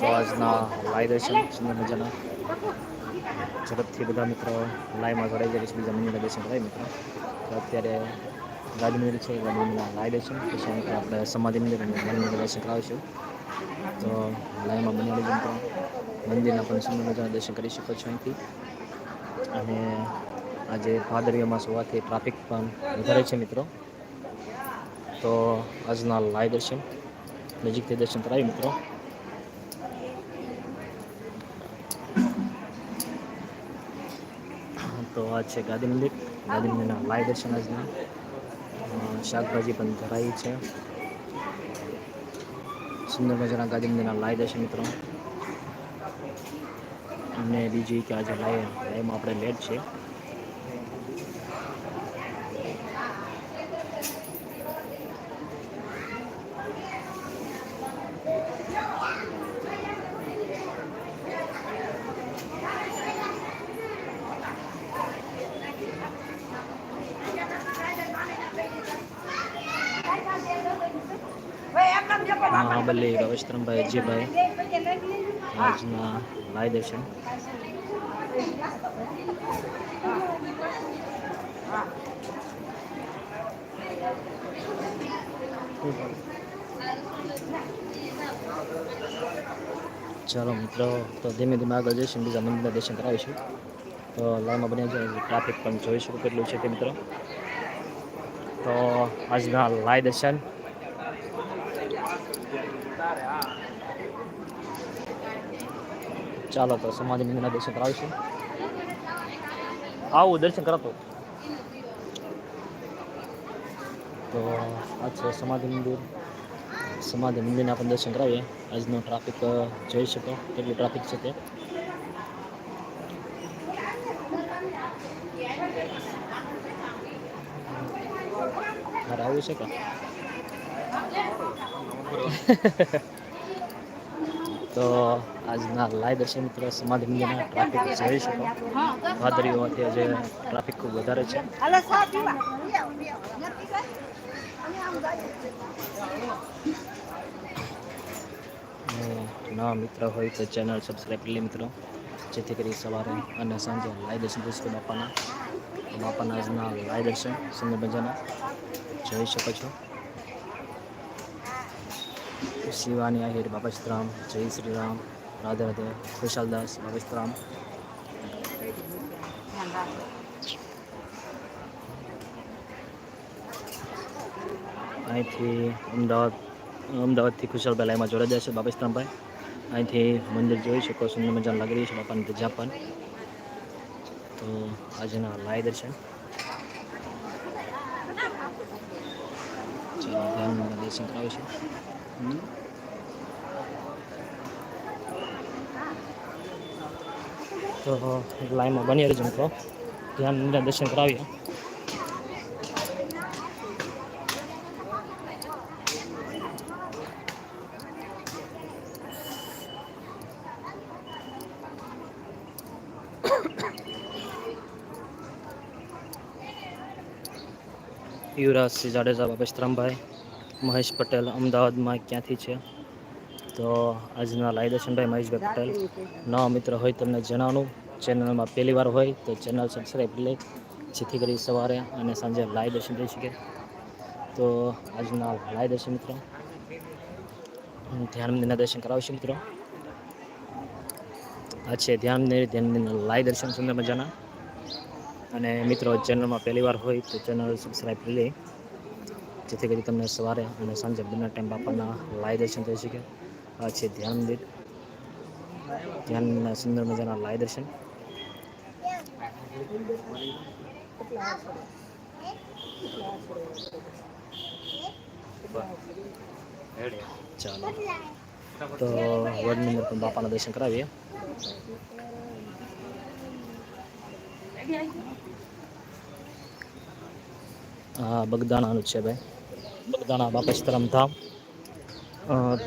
તો આજના લાઈ દર્શન સુંદર મજાના ઝડપથી બધા મિત્રો લાઈમાં જોડાઈ જાય બીજા મંદિરના દર્શન કરાય મિત્રો. તો અત્યારે ગાંધી મંદિર છે ગાંધી મંદિરના લાઈ દર્શન પછી અહીં આપણે સમાધિ મંદિર અને ધ્યાન મંદિર દર્શન કરાવીશું. તો લાઈમાં બની રહેજો મિત્રો. મંદિરના પણ સુંદર મજાના દર્શન કરી શકો છો અહીંથી. અને આજે ભાદરવી અમાસ હોવાથી ટ્રાફિક પણ વધારે છે મિત્રો. તો આજના લાઈ દર્શન. નજીકથી દર્શન કરાવી મિત્રો. તો આ છે ગાંધી મંદિર ગાંધી મંદિરના લાય દર્શન આજના. શાકભાજી પણ ધરાઈ છે. સુંદર મજાના ગાંધી મંદિરના લાય દર્શન, મિત્રો. અને બીજી કે આજે લાય લાયમાં આપણે લેટ છે. મહાબલી રવેશત્રમભાઈ અજયભાઈ આજના લાઈ દર્શન ચાલો મિત્રો, તો ધીમે ધીમે આગળ જઈશું બીજા મંદિરના દર્શન કરાવીશું. તો લાઈનમાં બની જાય ટ્રાફિક પણ જોઈ શકું કેટલું છે તે મિત્રો. તો આજના લાઈ દર્શન. ચાલો તો સમાધિ મંદિરના દર્શન કરાવીશું. આવું દર્શન કરાતો તો આ છે સમાધિ મંદિર. સમાધિ મંદિરના પણ દર્શન કરાવીએ. આજનો ટ્રાફિક જોઈ શકો કેટલું ટ્રાફિક છે તે. આવું છે કે? તો આજના લાઈવ દર્શન મિત્રો, સમાધિ મંદિરના ટ્રાફિક જોઈ શકો. ભાદરીઓ આજે ટ્રાફિક ખૂબ વધારે છે. નવા મિત્ર હોય તો ચેનલ સબસ્ક્રાઈબ કરી લે મિત્રો. જેથી કરી સવારે અને સાંજે લાઈ દર્શન કરી શકો બાપાના. બાપાના આજના લાઈ દર્શન, સુંદર મજાના જોઈ શકો છો. શિવાની આહિર બાબાશ્રામ જય શ્રી રામ રાધે રાધે ખુશાલદાસ બાબાશ્રામ અહીંથી અમદાવાદ, અમદાવાદથી ખુશાલભાઈ લાઈમાં જોડાઈ જશે બાબા સીતરામભાઈ અહીંથી મંદિર જોઈ શકો સુંદર મજાનું લાગી રહ્યું છે, બાપાની ધજા પણ તો આજના લાઈ દર્શન ચાલો ધ્યાન દર્શન કરાવીશું હમ. તો લાઈનમાં બની રહેજો મિત્રો ધ્યાન દર્શન કરાવીએ યુવરાજસિંહ જાડેજા બાબેશ્રામભાઈ મહેશ પટેલ અમદાવાદમાં ક્યાંથી છે? તો આજના લાઈ દર્શનભાઈ મહેશભાઈ પટેલ. નવા મિત્ર હોય તમને જણાવવાનું. ચેનલમાં પહેલી વાર હોય તો ચેનલ સબસ્ક્રાઈબ લે. જેથી કરી સવારે અને સાંજે લાઈ દર્શન થઈ શકે. તો આજના લાઈ દર્શન મિત્રો, ધ્યાન મંદિરના દર્શન કરાવશું મિત્રો? આ છે ધ્યાન મંદિર, ધ્યાન મંદિરના દર્શન સુંદર મજાના અને મિત્રો, ચેનલમાં પહેલી વાર હોય તો ચેનલ સબસ્ક્રાઈબ કરી લે. જેથી કરી તમને સવારે અને સાંજે બંને ટાઈમ બાપાના લાય દર્શન થઈ શકે. આ છે ધ્યાન મંદિર. ધ્યાનના સુંદર મજાના લાય દર્શન. ચાલો. તો વડ નંબર પણ બાપાના દર્શન કરાવીએ. હા, બગદાણાનું છે ભાઈ. બગદાણા બાપસ્તરમ ધામ.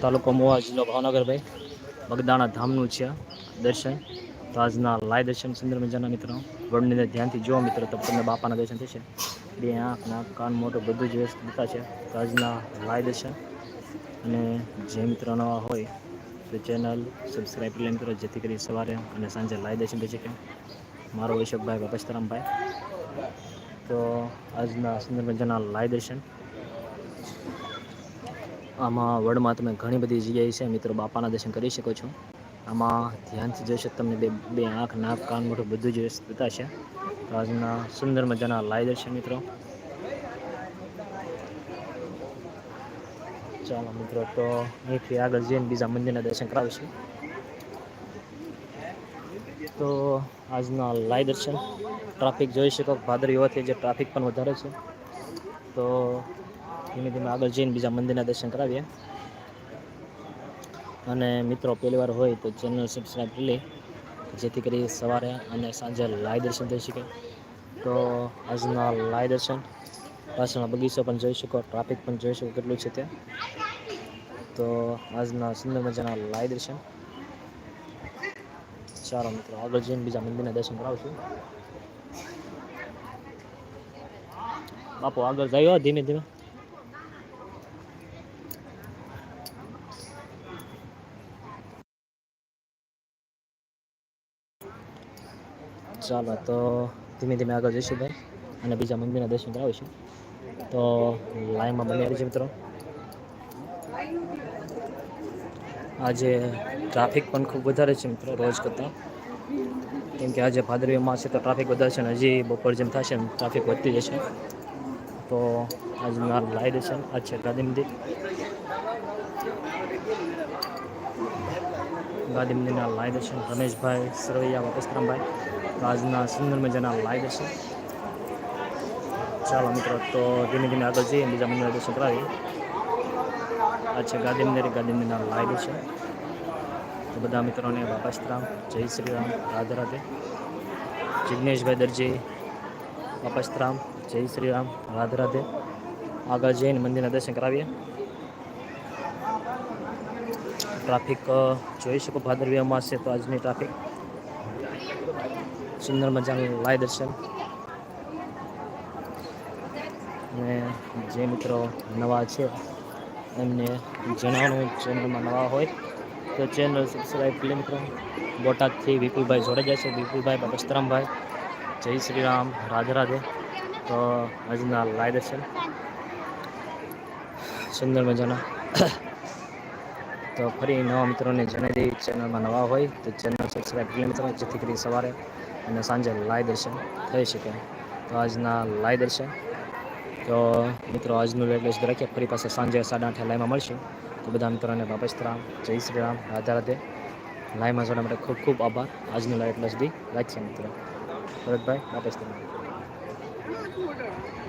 તાલુકો મોવા જિલ્લો ભાવનગર ભાઈ. બગદાણા ધામનું છે દર્શન. તો આજના લાય દર્શન સુંદર મજાના મિત્રો. વડની ધ્યાનથી જુઓ મિત્રો, તો તમને બાપાના દર્શન થશે. બે આંખ નાક કાન મોટું બધું જ વ્યવસ્થિત છે. તો આજના લાય દર્શન. અને જે મિત્રો નવા હોય, તો ચેનલ સબસ્ક્રાઈબ કરી મિત્રો, જેથી કરી સવારે અને સાંજે લાય દર્શન થઈ શકે. મારો વૈશકભાઈ બાપસ્તરામભાઈ તો આજના સુંદર મજાના લાય દર્શન. આમાં વડમાં તમે ઘણી બધી જગ્યાએ છે મિત્રો, બાપાના દર્શન કરી શકો છો. આમાં ધ્યાનથી જોઈશે તમને બે બે આંખ, નાક, કાન, મોઢું બધું જ બતાશે તો આજના સુંદર મજાના લાઈ દર્શન મિત્રો. ચાલો મિત્રો, તો અહીંથી આગળ જઈને બીજા મંદિરના દર્શન કરાવીશું. તો આજના લાઈ દર્શન. ટ્રાફિક જોઈ શકો ભાદરી હોવાથી જે ટ્રાફિક પણ વધારે છે. તો ધીમે ધીમે આગળ જઈને બીજા મંદિરના દર્શન કરાવીએ. અને મિત્રો, પહેલી વાર હોય તો ચેનલ સબસ્ક્રાઈબ કરી લે, જેથી કરી સવારે અને સાંજે લાઈ દર્શન થઈ શકે. તો આજના લાઈ દર્શન, પાછળનો બગીચો પણ જોઈ શકો ટ્રાફિક પણ જોઈ શકો કેટલું છે તે તો આજના સુંદર મજાના લાઈ દર્શન. ચાલો મિત્રો, આગળ જઈને બીજા મંદિરના દર્શન કરાવશું. બાપુ, આગળ જાય ધીમે ધીમે. ચાલો, તો ધીમે ધીમે આગળ જઈશું ભાઈ. અને બીજા મંદિરના દર્શન કરાવીશું. તો લાઈનમાં બની રહી છે મિત્રો. આજે ટ્રાફિક પણ ખૂબ વધારે છે મિત્રો રોજ કરતાં. કેમ કે આજે ભાદરવી માસ છે તો ટ્રાફિક વધારે છે અને હજી બપોર જેમ થશે ટ્રાફિક વધતી જશે. તો આજના લાઈ દર્શન આજ છે ગાંધી મંદિર ગાંધી મંદિરના લાઈ દર્શન રમેશભાઈ, સરવૈયા વાપસરામભાઈ તો આજના સુંદર મજાના લાઈ દર્શન ચાલો મિત્રો, તો ધીમે ધીમે આગળ જઈએ. બીજા મંદિર દર્શન કરાવીએ. આ છે ગાંધી મંદિર ગાંધી મંદિરના લાઈ દર્શન તો બધા મિત્રોને બાપાસ્તરામ જય શ્રી રામ. રાધે રાધે. જિજ્ઞેશભાઈ દરજી બાપાસ્તરામ જય શ્રી રામ. રાધે રાધે. આગળ જઈને મંદિરના દર્શન કરાવીએ. ટ્રાફિક જોઈ શકો ભાદરવી અમાસ છે તો આજની ટ્રાફિક સુંદર મજાનું લાય દર્શન. અને જે મિત્રો નવા છે, એમને જણાવવાનું ચેનલમાં નવા હોય, તો ચેનલ સબસ્ક્રાઈબ કરી મિત્રો. બોટાદથી વિપુલભાઈ જોડે છે. વિપુલભાઈ બસ્તરામભાઈ જય શ્રી રામ. રાધે રાધે. તો આજના લાઈ દર્શન સુંદર મજાના. તો ફરી નવા મિત્રોને જણાવી દઈએ, ચેનલમાં નવા હોય તો ચેનલ સબસ્ક્રાઈબ કરી મિત્રો, જેથી કરી સવારે અને સાંજે લાઈ દર્શન થઈ શકે. તો આજના લાઈ દર્શન તો મિત્રો, આજનું સુધી રાખીએ. ફરી પાસે સાંજે સાડા આઠે લાઈમાં મળશું. તો બધા મિત્રોને બાપસ્તરામ જય શ્રી રામ, રાધે રાધે. લાઈમાં જોવા માટે ખૂબ ખૂબ આભાર. આજનું લાઈવ એટલે સુધી રાખીએ મિત્રો. ભરતભાઈ બાપસ્તરામ